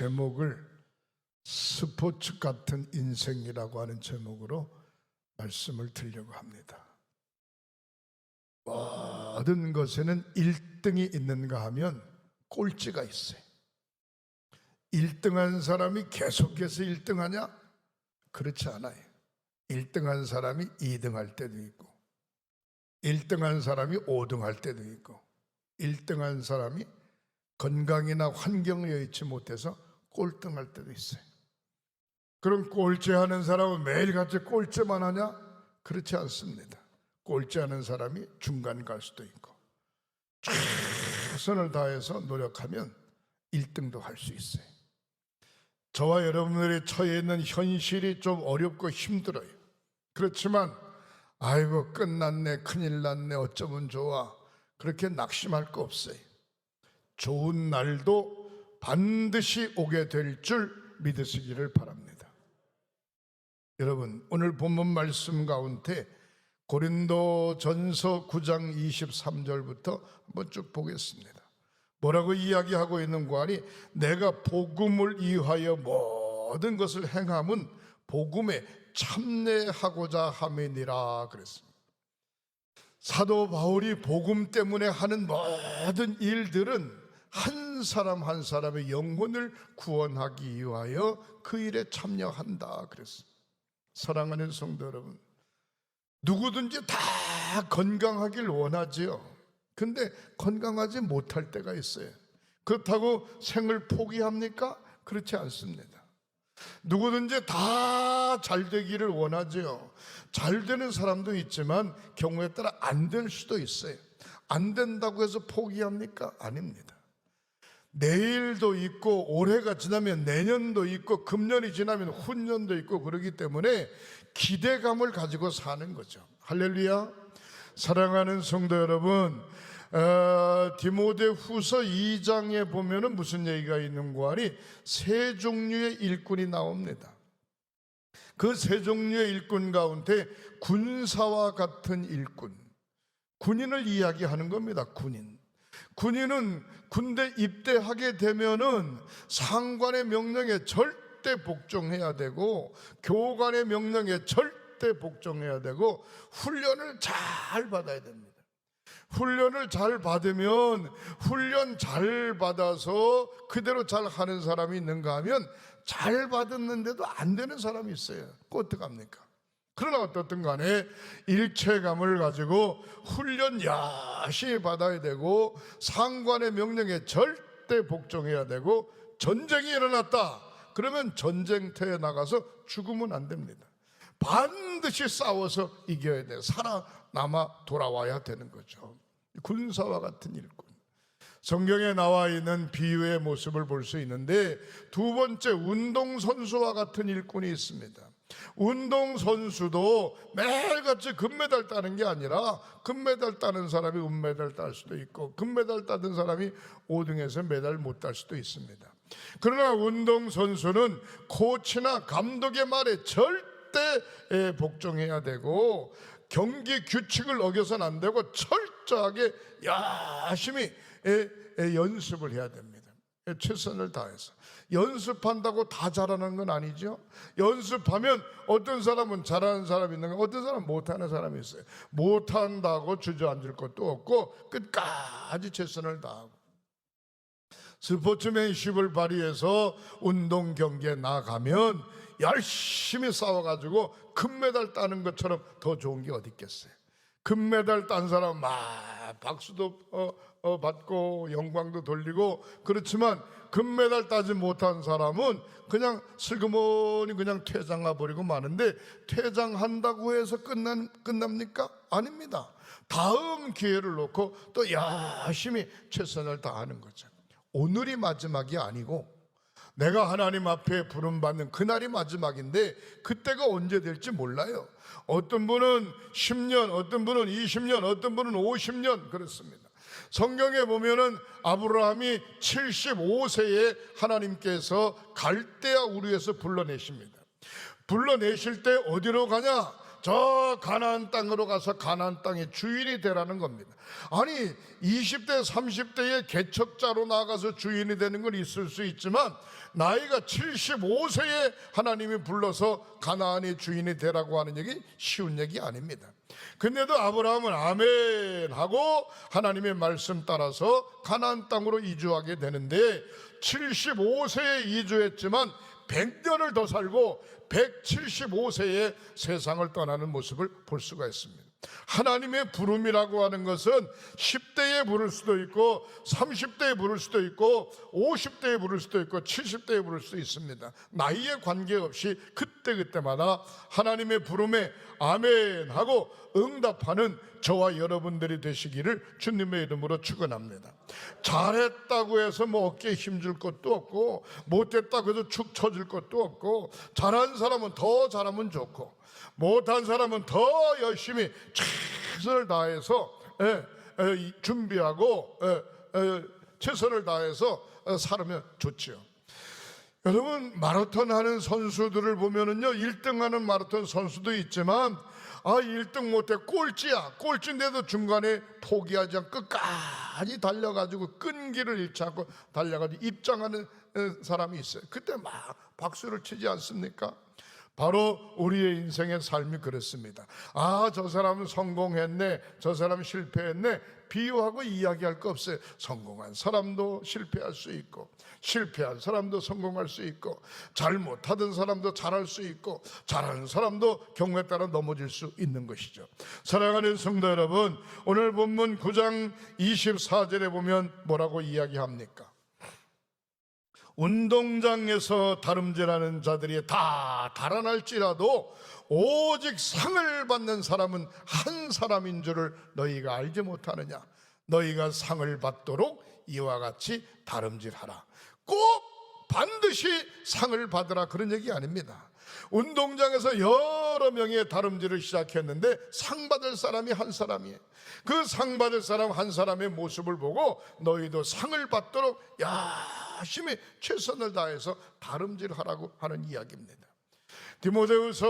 제목을 스포츠 같은 인생이라고 하는 제목으로 말씀을 드리려고 합니다. 모든 것에는 1등이 있는가 하면 꼴찌가 있어요. 1등한 사람이 계속해서 1등하냐? 그렇지 않아요. 1등한 사람이 2등할 때도 있고, 1등한 사람이 5등할 때도 있고, 1등한 사람이 건강이나 환경을 여의치 못해서 꼴등할 때도 있어요. 그럼 꼴찌하는 사람은 매일같이 꼴찌만 하냐? 그렇지 않습니다. 꼴찌하는 사람이 중간 갈 수도 있고 최선을 다해서 노력하면 1등도 할 수 있어요. 저와 여러분들이 처해 있는 현실이 좀 어렵고 힘들어요. 그렇지만 아이고 끝났네 큰일 났네 어쩌면 좋아 그렇게 낙심할 거 없어요. 좋은 날도 반드시 오게 될 줄 믿으시기를 바랍니다. 여러분 오늘 본문 말씀 가운데 고린도 전서 9장 23절부터 한번 쭉 보겠습니다. 뭐라고 이야기하고 있는가 하니 내가 복음을 이하여 모든 것을 행함은 복음에 참내하고자 함이니라 그랬습니다. 사도 바울이 복음 때문에 하는 모든 일들은 한 사람 한 사람의 영혼을 구원하기 위하여 그 일에 참여한다 그랬습니다. 사랑하는 성도 여러분, 누구든지 다 건강하길 원하지요. 근데 건강하지 못할 때가 있어요. 그렇다고 생을 포기합니까? 그렇지 않습니다. 누구든지 다 잘 되기를 원하지요. 잘 되는 사람도 있지만 경우에 따라 안 될 수도 있어요. 안 된다고 해서 포기합니까? 아닙니다. 내일도 있고 올해가 지나면 내년도 있고 금년이 지나면 후년도 있고 그러기 때문에 기대감을 가지고 사는 거죠. 할렐루야. 사랑하는 성도 여러분, 어, 디모데 후서 2장에 보면은 무슨 얘기가 있는가 하니 세 종류의 일꾼이 나옵니다. 그 세 종류의 일꾼 가운데 군사와 같은 일꾼, 군인을 이야기하는 겁니다. 군인. 군인은 군대 입대하게 되면은 상관의 명령에 절대 복종해야 되고 교관의 명령에 절대 복종해야 되고 훈련을 잘 받아야 됩니다. 훈련을 잘 받으면 훈련 잘 받아서 그대로 잘 하는 사람이 있는가 하면 잘 받았는데도 안 되는 사람이 있어요. 그 어떡합니까? 그러나 어떻든 간에 일체감을 가지고 훈련 열심히 받아야 되고 상관의 명령에 절대 복종해야 되고 전쟁이 일어났다. 그러면 전쟁터에 나가서 죽으면 안 됩니다. 반드시 싸워서 이겨야 돼요. 살아남아 돌아와야 되는 거죠. 군사와 같은 일꾼. 성경에 나와 있는 비유의 모습을 볼 수 있는데 두 번째 운동선수와 같은 일꾼이 있습니다. 운동선수도 매일같이 금메달 따는 게 아니라 금메달 따는 사람이 은메달 딸 수도 있고 금메달 따는 사람이 5등에서 메달 못 딸 수도 있습니다. 그러나 운동선수는 코치나 감독의 말에 절대 복종해야 되고 경기 규칙을 어겨서는 안 되고 철저하게 열심히 연습을 해야 됩니다. 최선을 다해서. 연습한다고 다 잘하는 건 아니죠. 연습하면 어떤 사람은 잘하는 사람이 있는가, 어떤 사람은 못하는 사람이 있어요. 못한다고 주저앉을 것도 없고 끝까지 최선을 다하고. 스포츠맨십을 발휘해서 운동 경기에 나가면 열심히 싸워가지고 금메달 따는 것처럼 더 좋은 게 어디 있겠어요. 금메달 딴 사람 막 박수도 어, 어, 받고 영광도 돌리고 그렇지만 금메달 따지 못한 사람은 그냥 슬그머니 그냥 퇴장가 버리고 마는데 퇴장한다고 해서 끝난, 끝납니까? 아닙니다. 다음 기회를 놓고 또 열심히 최선을 다하는 거죠. 오늘이 마지막이 아니고 내가 하나님 앞에 부름받는 그날이 마지막인데 그때가 언제 될지 몰라요. 어떤 분은 10년, 어떤 분은 20년, 어떤 분은 50년 그렇습니다. 성경에 보면은 아브라함이 75세에 하나님께서 갈대아 우르에서 불러내십니다. 불러내실 때 어디로 가냐? 저 가나안 땅으로 가서 가나안 땅의 주인이 되라는 겁니다. 아니 20대 30대의 개척자로 나가서 주인이 되는 건 있을 수 있지만 나이가 75세에 하나님이 불러서 가나안의 주인이 되라고 하는 얘기 쉬운 얘기 아닙니다. 근데도 아브라함은 아멘 하고 하나님의 말씀 따라서 가나안 땅으로 이주하게 되는데 75세에 이주했지만 100년을 더 살고 175세에 세상을 떠나는 모습을 볼 수가 있습니다. 하나님의 부름이라고 하는 것은 10대에 부를 수도 있고 30대에 부를 수도 있고 50대에 부를 수도 있고 70대에 부를 수도 있습니다. 나이에 관계없이 그때그때마다 하나님의 부름에 아멘 하고 응답하는 저와 여러분들이 되시기를 주님의 이름으로 축원합니다. 잘했다고 해서 뭐 어깨에 힘줄 것도 없고 못했다고 해서 축 처질 것도 없고 잘한 사람은 더 잘하면 좋고 못한 사람은 더 열심히 최선을 다해서 예, 예, 이- 준비하고 예, 예, 최선을 다해서 어, 살으면 좋지요. 여러분 마라톤 하는 선수들을 보면은요 1등 하는 마라톤 선수도 있지만 아 1등 못해 꼴찌야 꼴찌인데도 중간에 포기하지 않고 끝까지 달려가지고 끈기를 잃지 않고 달려가지고 입장하는 어, 사람이 있어요 그때 막 박수를 치지 않습니까? 바로 우리의 인생의 삶이 그렇습니다. 아, 저 사람은 성공했네. 저 사람은 실패했네. 비유하고 이야기할 거 없어요. 성공한 사람도 실패할 수 있고, 실패한 사람도 성공할 수 있고, 잘못하던 사람도 잘할 수 있고, 잘하는 사람도 경우에 따라 넘어질 수 있는 것이죠. 사랑하는 성도 여러분, 오늘 본문 9장 24절에 보면 뭐라고 이야기합니까? 운동장에서 다름질하는 자들이 다 달아날지라도 오직 상을 받는 사람은 한 사람인 줄을 너희가 알지 못하느냐? 너희가 상을 받도록 이와 같이 다름질하라. 꼭 반드시 상을 받으라 그런 얘기 아닙니다 운동장에서 여러 명의 다름질을 시작했는데 상 받을 사람이 한 사람이에요. 그 상 받을 사람 한 사람의 모습을 보고 너희도 상을 받도록 열심히 최선을 다해서 다름질하라고 하는 이야기입니다. 디모데후서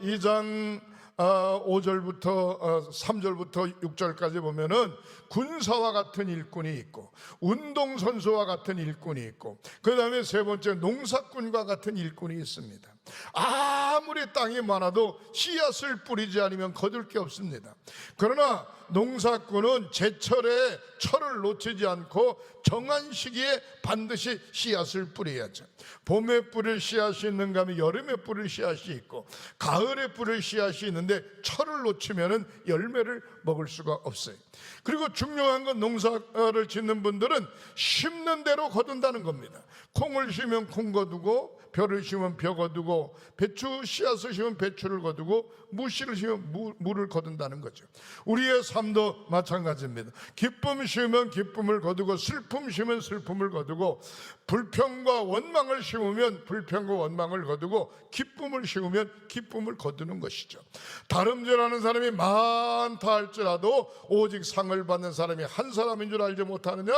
2장 5절부터 3절부터 6절까지 보면은 군사와 같은 일꾼이 있고 운동 선수와 같은 일꾼이 있고 그 다음에 세 번째 농사꾼과 같은 일꾼이 있습니다. 아무리 땅이 많아도 씨앗을 뿌리지 않으면 거둘 게 없습니다. 그러나 농사꾼은 제철에 철을 놓치지 않고 정한 시기에 반드시 씨앗을 뿌려야죠. 봄에 뿌릴 씨앗이 있는가 하면 여름에 뿌릴 씨앗이 있고 가을에 뿌릴 씨앗이 있는데 철을 놓치면은 열매를 먹을 수가 없어요. 그리고 중요한 건 농사를 짓는 분들은 심는 대로 거둔다는 겁니다. 콩을 심으면 콩 거두고 벼를 심으면 벼 거두고 배추 씨앗을 심으면 배추를 거두고 무씨를 심으면 무, 무를 거둔다는 거죠. 우리의 삶도 마찬가지입니다. 기쁨 심으면 기쁨을 거두고 슬픔 심으면 슬픔을 거두고 불평과 원망을 심으면 불평과 원망을 거두고 기쁨을 심으면 기쁨을 거두는 것이죠. 다름질하는 사람이 많다 할지라도 오직 상을 받는 사람이 한 사람인 줄 알지 못하느냐?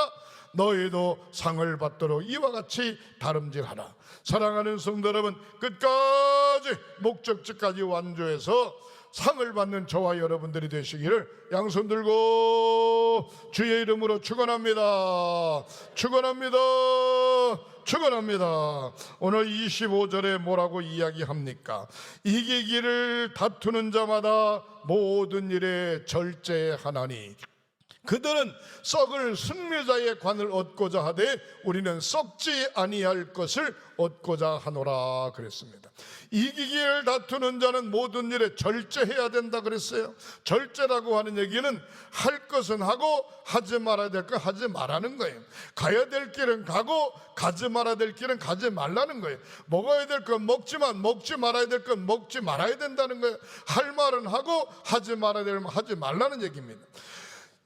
너희도 상을 받도록 이와 같이 다름질하라. 사랑하는 성도 여러분, 끝까지 목적지까지 완주해서 상을 받는 저와 여러분들이 되시기를 양손 들고 주의 이름으로 축원합니다. 축원합니다. 축원합니다. 오늘 25절에 뭐라고 이야기합니까? 이기기를 다투는 자마다 모든 일에 절제하나니 그들은 썩을 승리자의 관을 얻고자 하되 우리는 썩지 아니할 것을 얻고자 하노라 그랬습니다. 이기기를 다투는 자는 모든 일에 절제해야 된다 그랬어요. 절제라고 하는 얘기는 할 것은 하고 하지 말아야 될 건 하지 말라는 거예요. 가야 될 길은 가고 가지 말아야 될 길은 가지 말라는 거예요. 먹어야 될 건 먹지만 먹지 말아야 될 건 먹지 말아야 된다는 거예요. 할 말은 하고 하지 말아야 될건 하지 말라는 얘기입니다.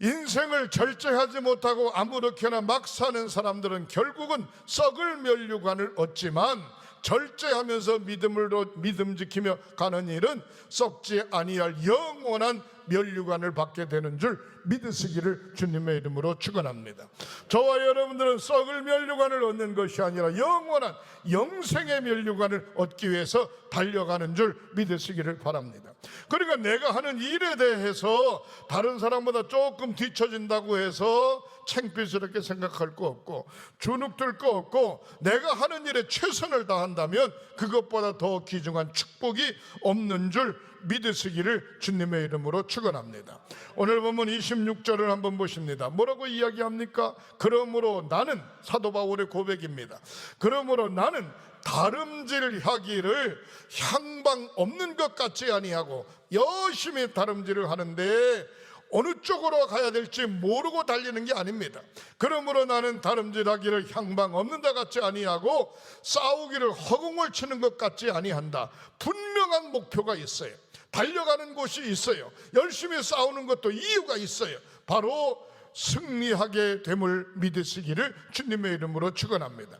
인생을 절제하지 못하고 아무렇게나 막 사는 사람들은 결국은 썩을 면류관을 얻지만 절제하면서 믿음으로 믿음 지키며 가는 일은 썩지 아니할 영원한 면류관을 받게 되는 줄 믿으시기를 주님의 이름으로 축원합니다. 저와 여러분들은 썩을 면류관을 얻는 것이 아니라 영원한 영생의 면류관을 얻기 위해서 달려가는 줄 믿으시기를 바랍니다. 그러니까 내가 하는 일에 대해서 다른 사람보다 조금 뒤처진다고 해서 창피스럽게 생각할 거 없고 주눅들 거 없고 내가 하는 일에 최선을 다한다면 그것보다 더 귀중한 축복이 없는 줄 믿으시기를 주님의 이름으로 축원합니다. 오늘 보면 26절을 한번 보십니다. 뭐라고 이야기합니까? 그러므로 나는 사도 바울의 고백입니다. 그러므로 나는 다름질 하기를 향방 없는 것 같지 아니하고 열심히 다름질을 하는데 어느 쪽으로 가야 될지 모르고 달리는 게 아닙니다. 그러므로 나는 다름질하기를 향방 없는 것 같지 아니하고 싸우기를 허공을 치는 것 같지 아니한다. 분명한 목표가 있어요. 달려가는 곳이 있어요. 열심히 싸우는 것도 이유가 있어요. 바로 승리하게 됨을 믿으시기를 주님의 이름으로 축원합니다.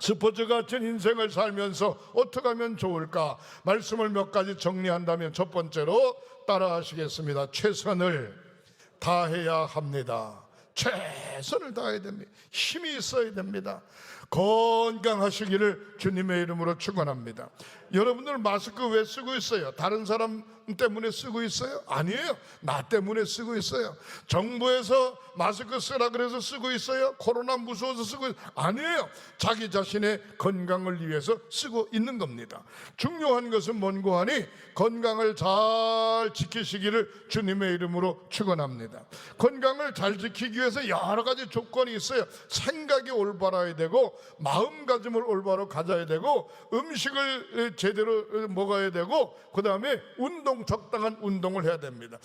스포츠 같은 인생을 살면서 어떻게 하면 좋을까? 말씀을 몇 가지 정리한다면 첫 번째로 따라 하시겠습니다. 최선을 다해야 합니다. 최선을 다해야 됩니다. 힘이 있어야 됩니다. 건강하시기를 주님의 이름으로 축원합니다. 여러분들 마스크 왜 쓰고 있어요? 다른 사람 때문에 쓰고 있어요? 아니에요. 나 때문에 쓰고 있어요. 정부에서 마스크 쓰라 그래서 쓰고 있어요? 코로나 무서워서 쓰고 있어요? 아니에요. 자기 자신의 건강을 위해서 쓰고 있는 겁니다. 중요한 것은 뭔고 하니 건강을 잘 지키시기를 주님의 이름으로 축원합니다. 건강을 잘 지키기 위해서 여러 가지 조건이 있어요. 생각이 올바라야 되고 마음가짐을 올바로 가져야 되고 음식을 제대로 먹어야 되고 그 다음에 운동 적당한 운동을 해야 됩니다.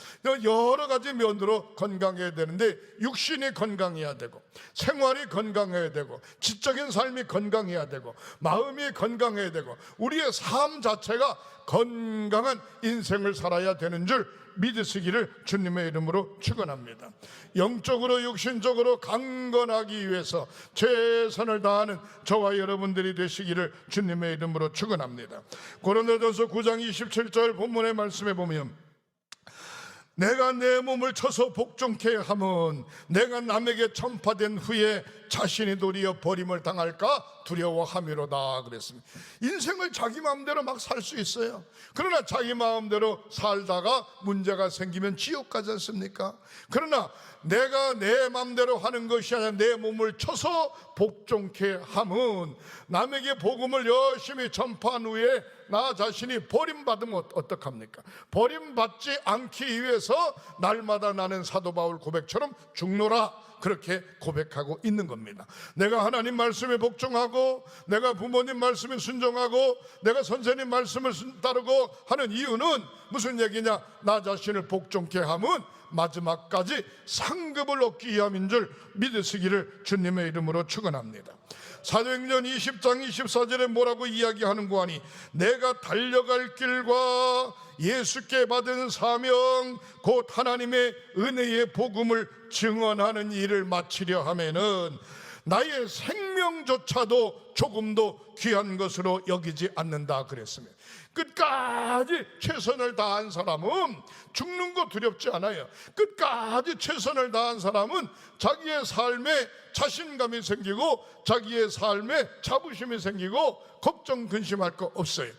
여러 가지 면으로 건강해야 되는데 육신이 건강해야 되고 생활이 건강해야 되고 지적인 삶이 건강해야 되고 마음이 건강해야 되고 우리의 삶 자체가 건강한 인생을 살아야 되는 줄 믿으시기를 주님의 이름으로 축원합니다. 영적으로 육신적으로 강건하기 위해서 최선을 다하는 저와 여러분들이 되시기를 주님의 이름으로 축원합니다. 고린도전서 9장 27절 본문의 말씀에 보면 내가 내 몸을 쳐서 복종케 하면 내가 남에게 전파된 후에 자신이 도리어 버림을 당할까 두려워함이로다 그랬습니다. 인생을 자기 마음대로 막 살 수 있어요. 그러나 자기 마음대로 살다가 문제가 생기면 지옥 가지 않습니까? 그러나 내가 내 마음대로 하는 것이 아니라 내 몸을 쳐서 복종케 함은 남에게 복음을 열심히 전파한 후에 나 자신이 버림받으면 어떡합니까? 버림받지 않기 위해서 날마다 나는 사도 바울 고백처럼 죽노라 그렇게 고백하고 있는 겁니다. 내가 하나님 말씀에 복종하고 내가 부모님 말씀에 순종하고 내가 선생님 말씀을 순- 따르고 하는 이유는 무슨 얘기냐? 나 자신을 복종케 함은 마지막까지 상급을 얻기 위함인 줄 믿으시기를 주님의 이름으로 축원합니다. 사도행전 20장 24절에 뭐라고 이야기하는 거 하니 내가 달려갈 길과 예수께 받은 사명 곧 하나님의 은혜의 복음을 증언하는 일을 마치려 하면은 나의 생명조차도 조금도 귀한 것으로 여기지 않는다 그랬습니다. 끝까지 최선을 다한 사람은 죽는 거 두렵지 않아요. 끝까지 최선을 다한 사람은 자기의 삶에 자신감이 생기고 자기의 삶에 자부심이 생기고 걱정 근심할 거 없어요.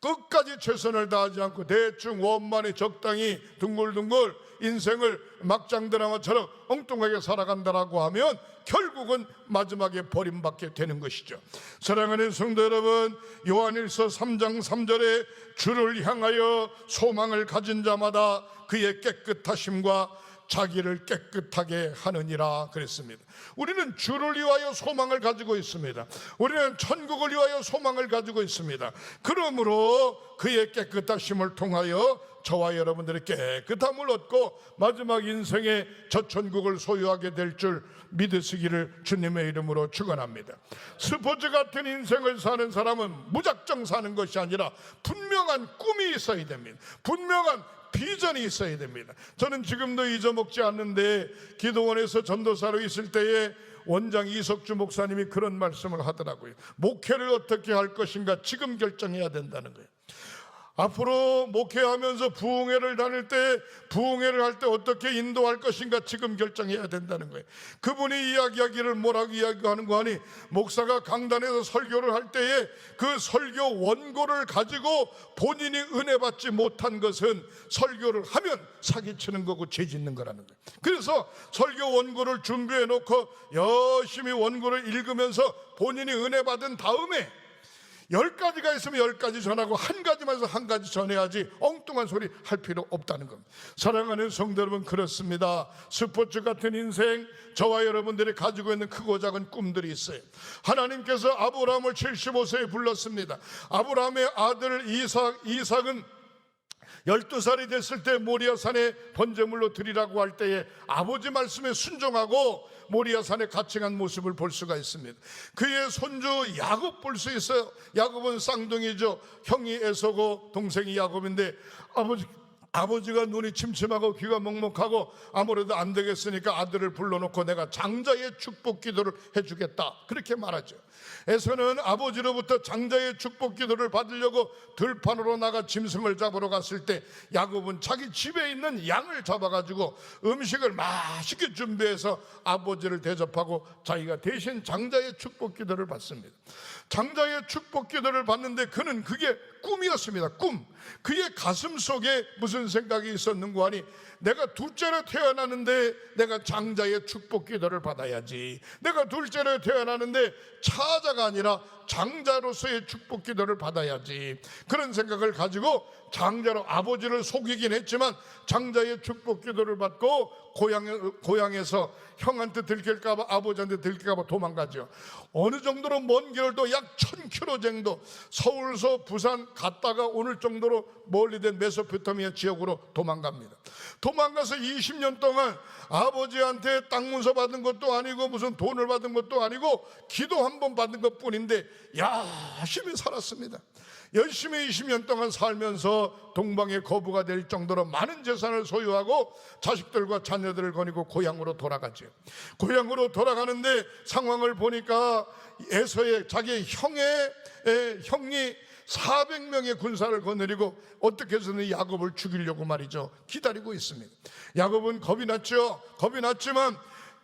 끝까지 최선을 다하지 않고 대충 원만히 적당히 둥글둥글 인생을 막장 드라마처럼 엉뚱하게 살아간다라고 하면 결국은 마지막에 버림받게 되는 것이죠. 사랑하는 성도 여러분, 요한일서 3장 3절에 주를 향하여 소망을 가진 자마다 그의 깨끗하심과 자기를 깨끗하게 하느니라 그랬습니다. 우리는 주를 위하여 소망을 가지고 있습니다. 우리는 천국을 위하여 소망을 가지고 있습니다. 그러므로 그의 깨끗하심을 통하여 저와 여러분들이 깨끗함을 얻고 마지막 인생의 저 천국을 소유하게 될 줄 믿으시기를 주님의 이름으로 축원합니다. 스포츠 같은 인생을 사는 사람은 무작정 사는 것이 아니라 분명한 꿈이 있어야 됩니다. 분명한 비전이 있어야 됩니다. 저는 지금도 잊어먹지 않는데 기도원에서 전도사로 있을 때에 원장 이석주 목사님이 그런 말씀을 하더라고요. 목회를 어떻게 할 것인가 지금 결정해야 된다는 거예요. 앞으로 목회하면서 부흥회를 다닐 때 부흥회를 할 때 어떻게 인도할 것인가 지금 결정해야 된다는 거예요. 그분이 이야기하기를 뭐라고 이야기하는 거 아니 목사가 강단에서 설교를 할 때에 그 설교 원고를 가지고 본인이 은혜 받지 못한 것은 설교를 하면 사기치는 거고 죄 짓는 거라는 거예요. 그래서 설교 원고를 준비해 놓고 열심히 원고를 읽으면서 본인이 은혜 받은 다음에 열 가지가 있으면 열 가지 전하고 한 가지만 해서 한 가지 전해야지 엉뚱한 소리 할 필요 없다는 겁니다. 사랑하는 성도 여러분 그렇습니다. 스포츠 같은 인생 저와 여러분들이 가지고 있는 크고 작은 꿈들이 있어요. 하나님께서 아브라함을 75세에 불렀습니다. 아브라함의 아들 이삭 이삭은 12살이 됐을 때 모리아산에 번제물로 드리라고 할 때에 아버지 말씀에 순종하고 모리아산에 같이 간 모습을 볼 수가 있습니다. 그의 손주 야곱 볼 수 있어요. 야곱은 쌍둥이죠. 형이 에서고 동생이 야곱인데 아버지 아버지가 눈이 침침하고 귀가 먹먹하고 아무래도 안 되겠으니까 아들을 불러놓고 내가 장자의 축복 기도를 해주겠다 그렇게 말하죠. 에서는 아버지로부터 장자의 축복 기도를 받으려고 들판으로 나가 짐승을 잡으러 갔을 때 야곱은 자기 집에 있는 양을 잡아가지고 음식을 맛있게 준비해서 아버지를 대접하고 자기가 대신 장자의 축복 기도를 받습니다. 장자의 축복 기도를 받는데 그는 그게 꿈이었습니다. 꿈. 그의 가슴 속에 무슨 생각이 있었는고 하니 내가 둘째로 태어나는데 내가 장자의 축복 기도를 받아야지. 내가 둘째로 태어나는데 차자가 아니라 장자로서의 축복 기도를 받아야지. 그런 생각을 가지고 장자로 아버지를 속이긴 했지만 장자의 축복 기도를 받고 고향, 고향에 서 형한테 들킬까봐 아버지한테 들킬까봐 도망가죠. 어느 정도로 먼 길도 약 1000km 정도 서울서 부산 갔다가 오늘 정도로 멀리 된 메소포타미아 지역으로 도망갑니다. 도망가서 20년 동안 아버지한테 땅 문서 받은 것도 아니고 무슨 돈을 받은 것도 아니고 기도 한 번 받은 것 뿐인데 열심히 살았습니다. 열심히 20년 동안 살면서 동방의 거부가 될 정도로 많은 재산을 소유하고 자식들과 자녀들을 거니고 고향으로 돌아가죠. 고향으로 돌아가는데 상황을 보니까 에서의 자기 형의 에, 형이 400명의 군사를 거느리고 어떻게 해서는 야곱을 죽이려고 말이죠. 기다리고 있습니다. 야곱은 겁이 났죠. 겁이 났지만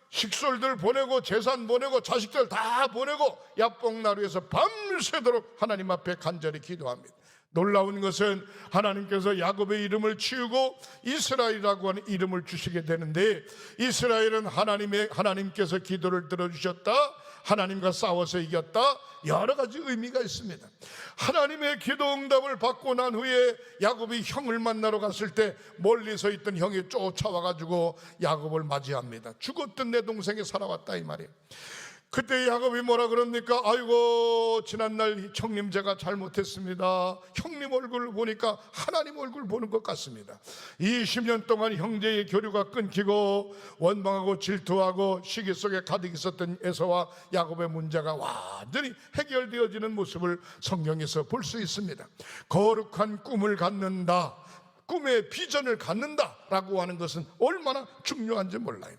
식솔들 보내고 재산 보내고 자식들 다 보내고 야뽕나루에서 밤새도록 하나님 앞에 간절히 기도합니다. 놀라운 것은 하나님께서 야곱의 이름을 치우고 이스라엘이라고 하는 이름을 주시게 되는데 이스라엘은 하나님의 하나님께서 기도를 들어주셨다. 하나님과 싸워서 이겼다. 여러 가지 의미가 있습니다. 하나님의 기도 응답을 받고 난 후에 야곱이 형을 만나러 갔을 때 멀리서 있던 형이 쫓아와 가지고 야곱을 맞이합니다. 죽었던 내 동생이 살아왔다 이 말이에요. 그때 야곱이 뭐라 그럽니까? 아이고 지난날 형님 제가 잘못했습니다. 형님 얼굴을 보니까 하나님 얼굴 보는 것 같습니다. 20년 동안 형제의 교류가 끊기고 원망하고 질투하고 시기 속에 가득 있었던 에서와 야곱의 문제가 완전히 해결되어지는 모습을 성경에서 볼 수 있습니다. 거룩한 꿈을 갖는다. 꿈의 비전을 갖는다라고 하는 것은 얼마나 중요한지 몰라요.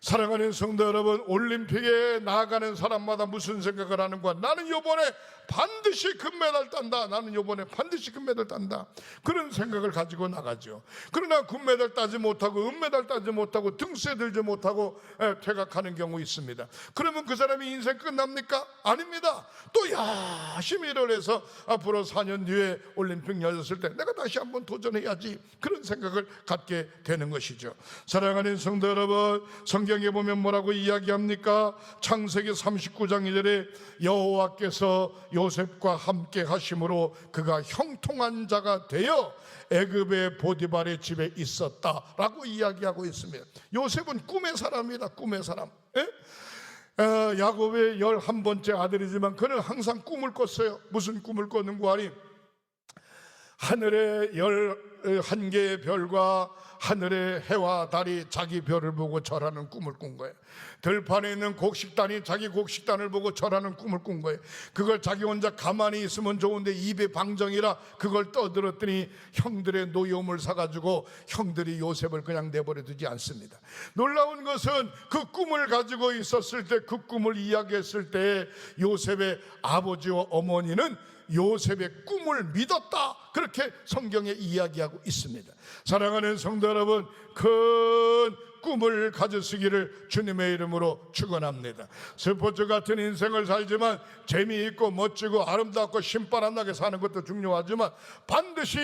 사랑하는 성도 여러분, 올림픽에 나아가는 사람마다 무슨 생각을 하는가? 나는 요번에 반드시 금메달 딴다. 나는 요번에 반드시 금메달 딴다. 그런 생각을 가지고 나가죠. 그러나 금메달 따지 못하고 은메달 따지 못하고 등세 들지 못하고 에, 퇴각하는 경우 있습니다. 그러면 그 사람이 인생 끝납니까? 아닙니다. 또 열심히 일을 해서 앞으로 4년 뒤에 올림픽 열렸을 때 내가 다시 한번 도전해야지. 그런 생각을 갖게 되는 것이죠. 사랑하는 성도 여러분, 성경 에 보면 뭐라고 이야기합니까? 창세기 39장 1절에 여호와께서 요셉과 함께 하심으로 그가 형통한 자가 되어 애굽의 보디발의 집에 있었다라고 이야기하고 있습니다. 요셉은 꿈의 사람이다. 꿈의 사람. 예? 어, 야곱의 열한 번째 아들이지만 그는 항상 꿈을 꿨어요. 무슨 꿈을 꿨는고 하니 하늘의 열 한 개의 별과 하늘의 해와 달이 자기 별을 보고 절하는 꿈을 꾼 거예요. 들판에 있는 곡식단이 자기 곡식단을 보고 절하는 꿈을 꾼 거예요. 그걸 자기 혼자 가만히 있으면 좋은데 입에 방정이라 그걸 떠들었더니 형들의 노여움을 사가지고 형들이 요셉을 그냥 내버려 두지 않습니다. 놀라운 것은 그 꿈을 가지고 있었을 때 그 꿈을 이야기했을 때 요셉의 아버지와 어머니는 요셉의 꿈을 믿었다. 그렇게 성경에 이야기하고 있습니다. 사랑하는 성도 여러분, 큰 꿈을 가졌으기를 주님의 이름으로 축원합니다. 스포츠 같은 인생을 살지만 재미있고 멋지고 아름답고 신바람나게 사는 것도 중요하지만 반드시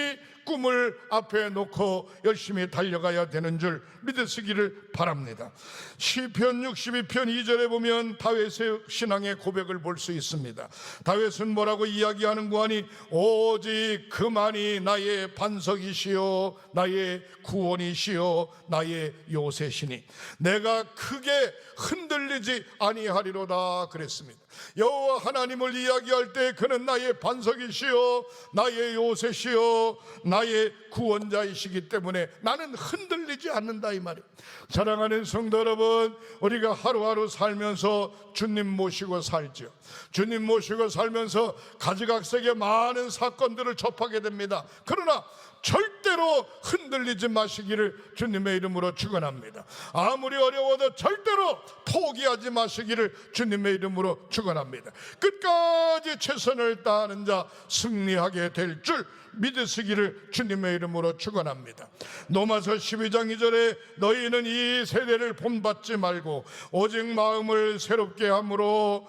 꿈을 앞에 놓고 열심히 달려가야 되는 줄 믿으시기를 바랍니다. 시편 62편 2절에 보면 다윗의 신앙의 고백을 볼 수 있습니다. 다윗은 뭐라고 이야기하는 거하니 오직 그만이 나의 반석이시요 나의 구원이시요 나의 요새 시니 내가 크게 흔들리지 아니하리로다 그랬습니다. 여호와 하나님을 이야기할 때 그는 나의 반석이시요 나의 요새시요 나의 구원자이시기 때문에 나는 흔들리지 않는다 이 말이에요. 사랑하는 성도 여러분, 우리가 하루하루 살면서 주님 모시고 살죠. 주님 모시고 살면서 가지각색의 많은 사건들을 접하게 됩니다. 그러나 절대로 흔들리지 마시기를 주님의 이름으로 축원합니다. 아무리 어려워도 절대로 포기하지 마시기를 주님의 이름으로 축원합니다. 끝까지 최선을 다하는 자 승리하게 될 줄 믿으시기를 주님의 이름으로 축원합니다. 로마서 12장 2절에 너희는 이 세대를 본받지 말고 오직 마음을 새롭게 함으로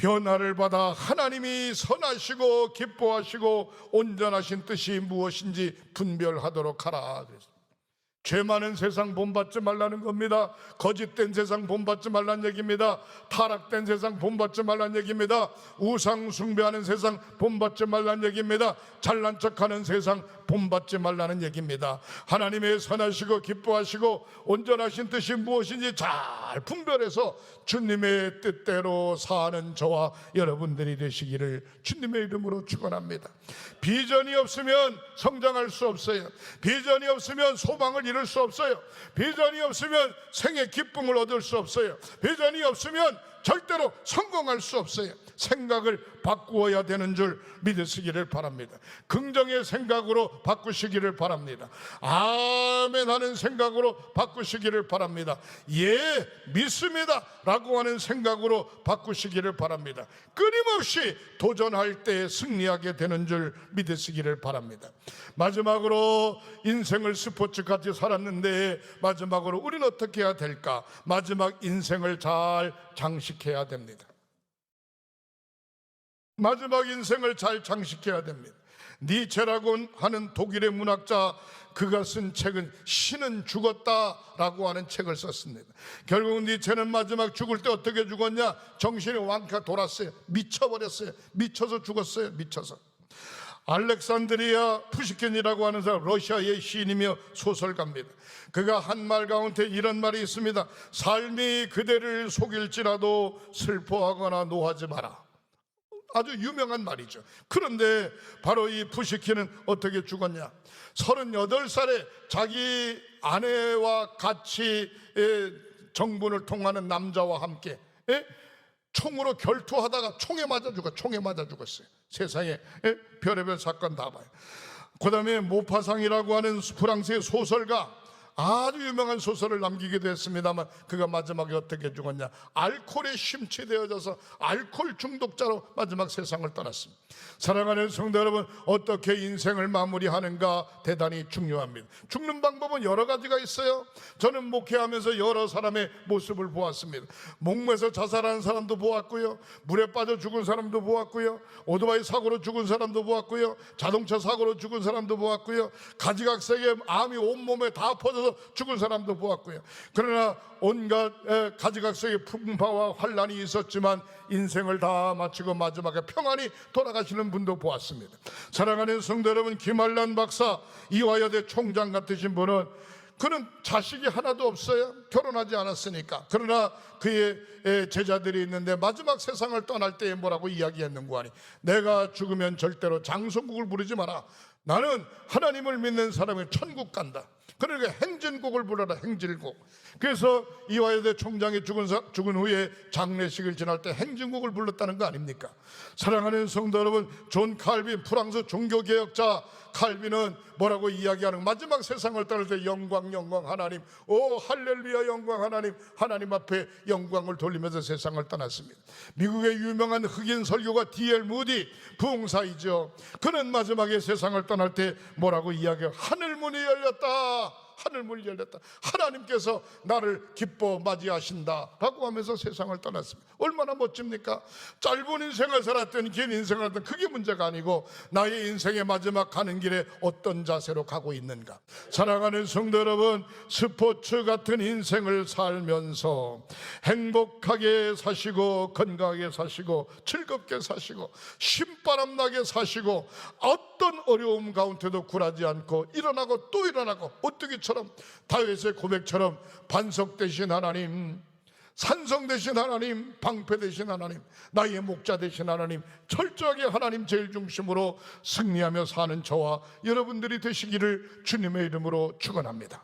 변화를 받아 하나님이 선하시고 기뻐하시고 온전하신 뜻이 무엇인지 분별하도록 하라. 그랬습니다. 죄 많은 세상 본받지 말라는 겁니다. 거짓된 세상 본받지 말라는 얘기입니다. 타락된 세상 본받지 말라는 얘기입니다. 우상 숭배하는 세상 본받지 말라는 얘기입니다. 잘난 척하는 세상 본받지 말라는 얘기입니다. 하나님의 선하시고 기뻐하시고 온전하신 뜻이 무엇인지 잘 분별해서 주님의 뜻대로 사는 저와 여러분들이 되시기를 주님의 이름으로 축원합니다. 비전이 없으면 성장할 수 없어요. 비전이 없으면 소망을 이룰 수 없어요. 비전이 없으면 생의 기쁨을 얻을 수 없어요. 비전이 없으면 절대로 성공할 수 없어요. 생각을 바꾸어야 되는 줄 믿으시기를 바랍니다. 긍정의 생각으로 바꾸시기를 바랍니다. 아멘 하는 생각으로 바꾸시기를 바랍니다. 예, 믿습니다. 라고 하는 생각으로 바꾸시기를 바랍니다. 끊임없이 도전할 때 승리하게 되는 줄 믿으시기를 바랍니다. 마지막으로 인생을 스포츠 같이 살았는데 마지막으로 우리는 어떻게 해야 될까? 마지막 인생을 잘 장식 해야 됩니다. 마지막 인생을 잘 장식해야 됩니다. 니체라고 하는 독일의 문학자 그가 쓴 책은 신은 죽었다라고 하는 책을 썼습니다. 결국 니체는 마지막 죽을 때 어떻게 죽었냐? 정신이 왕카 돌았어요. 미쳐버렸어요. 미쳐서 죽었어요. 미쳐서. 알렉산드리아 푸시킨이라고 하는 사람 러시아의 시인이며 소설가입니다. 그가 한 말 가운데 이런 말이 있습니다. 삶이 그대를 속일지라도 슬퍼하거나 노하지 마라. 아주 유명한 말이죠. 그런데 바로 이 푸시킨은 어떻게 죽었냐? 38살에 자기 아내와 같이 에, 정분을 통하는 남자와 함께 에? 총으로 결투하다가 총에 맞아 죽어 총에 맞아 죽었어요. 세상에 에? 별의별 사건 다 봐요. 그 다음에 모파상이라고 하는 프랑스의 소설가 아주 유명한 소설을 남기기도 했습니다만 그가 마지막에 어떻게 죽었냐? 알코올에 심취되어져서 알코올 중독자로 마지막 세상을 떠났습니다. 사랑하는 성도 여러분 어떻게 인생을 마무리하는가 대단히 중요합니다. 죽는 방법은 여러 가지가 있어요. 저는 목회하면서 여러 사람의 모습을 보았습니다. 목매서 자살하는 사람도 보았고요. 물에 빠져 죽은 사람도 보았고요. 오토바이 사고로 죽은 사람도 보았고요. 자동차 사고로 죽은 사람도 보았고요. 가지각색의 암이 온몸에 다 퍼져서 죽은 사람도 보았고요. 그러나 온갖 에, 가지각색의 풍파와 환란이 있었지만 인생을 다 마치고 마지막에 평안히 돌아가시는 분도 보았습니다. 사랑하는 성도 여러분, 김한란 박사, 이화여대 총장 같으신 분은 그는 자식이 하나도 없어요. 결혼하지 않았으니까. 그러나 그의 에, 제자들이 있는데 마지막 세상을 떠날 때에 뭐라고 이야기했는고 하니 내가 죽으면 절대로 장송국을 부르지 마라. 나는 하나님을 믿는 사람이 천국 간다. 그러니까 행진곡을 불러라 행진곡. 그래서 이화여대 총장이 죽은, 사- 죽은 후에 장례식을 지날 때 행진곡을 불렀다는 거 아닙니까? 사랑하는 성도 여러분, 존 칼빈 프랑스 종교 개혁자 칼빈은 뭐라고 이야기하는 마지막 세상을 떠날 때 영광 영광 하나님 오 할렐루야 영광 하나님 하나님 앞에 영광을 돌리면서 세상을 떠났습니다. 미국의 유명한 흑인 설교가 D.L. 무디 부흥사이죠. 그는 마지막에 세상을 떠날 때 뭐라고 이야기해요? 하늘 문이 열렸다. 하늘 문이 열렸다. 하나님께서 나를 기뻐 맞이하신다 라고 하면서 세상을 떠났습니다. 얼마나 멋집니까? 짧은 인생을 살았든 긴 인생을 살았든 그게 문제가 아니고 나의 인생의 마지막 가는 길에 어떤 자세로 가고 있는가? 사랑하는 성도 여러분, 스포츠 같은 인생을 살면서 행복하게 사시고 건강하게 사시고 즐겁게 사시고 신바람 나게 사시고 어 떤 어려움 가운데도 굴하지 않고 일어나고 또 일어나고 오뚜기처럼 다윗의 고백처럼 반석 되신 하나님 산성 되신 하나님, 방패 되신 하나님, 나의 목자 되신 하나님, 철저하게 하나님 제일 중심으로 승리하며 사는 저와 여러분들이 되시기를 주님의 이름으로 축원합니다.